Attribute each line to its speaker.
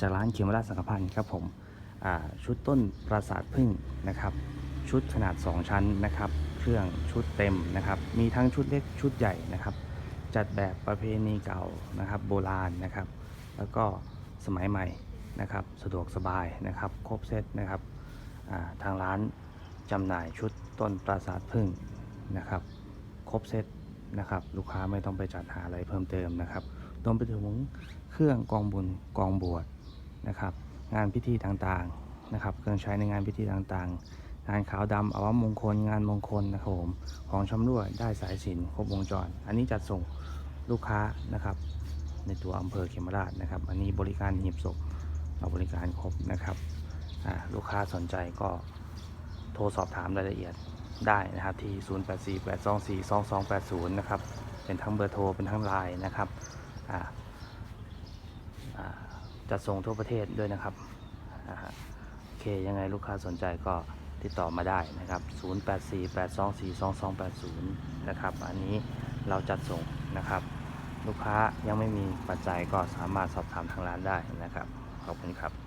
Speaker 1: จากร้านเขียวมาราชสังกพันธ์ครับผมชุดต้นปราสาทพึ่งนะครับ ชุดขนาด 2 ชั้นนะครับ เครื่องชุดเต็มนะครับ มีทั้งชุดเล็กชุดใหญ่นะครับ จัดแบบประเพณีเก่านะครับ โบราณนะครับ แล้วก็สมัยใหม่นะครับ สะดวกสบายนะครับ ครบเซตนะครับทางร้านจำหน่ายชุดต้นปราสาทพึ่งนะครับ ครบเซตนะครับ ลูกค้าไม่ต้องไปจัดหาอะไรเพิ่มเติมนะครับรวมไปถึงเครื่องกองบุญกองบวช นะครับ งานพิธีต่างๆนะครับ เครื่องใช้ในงานพิธีต่างๆ งานขาวดำอาวมงคล งานมงคลนะครับผมของชำร่วยได้สายสินครบวงจร อันนี้จัดส่งลูกค้านะครับ ในตัวอำเภอเขมราชนะครับ อันนี้บริการหีบศพเราบริการครบนะครับลูกค้าสนใจก็โทรสอบถามรายละเอียดได้นะครับที่ 0848242280 นะครับ เป็นทั้งเบอร์โทร เป็นทั้งไลน์นะครับ อ่า อ่า จัดส่งทั่วประเทศด้วยนะครับโอเคยังไงลูกค้าสนใจก็ติดต่อมาได้นะครับ 0848242280 นะครับ อันนี้เราจัดส่งนะครับ ลูกค้ายังไม่มีปัจจัยก็สามารถสอบถามทางร้านได้นะครับ ขอบคุณครับ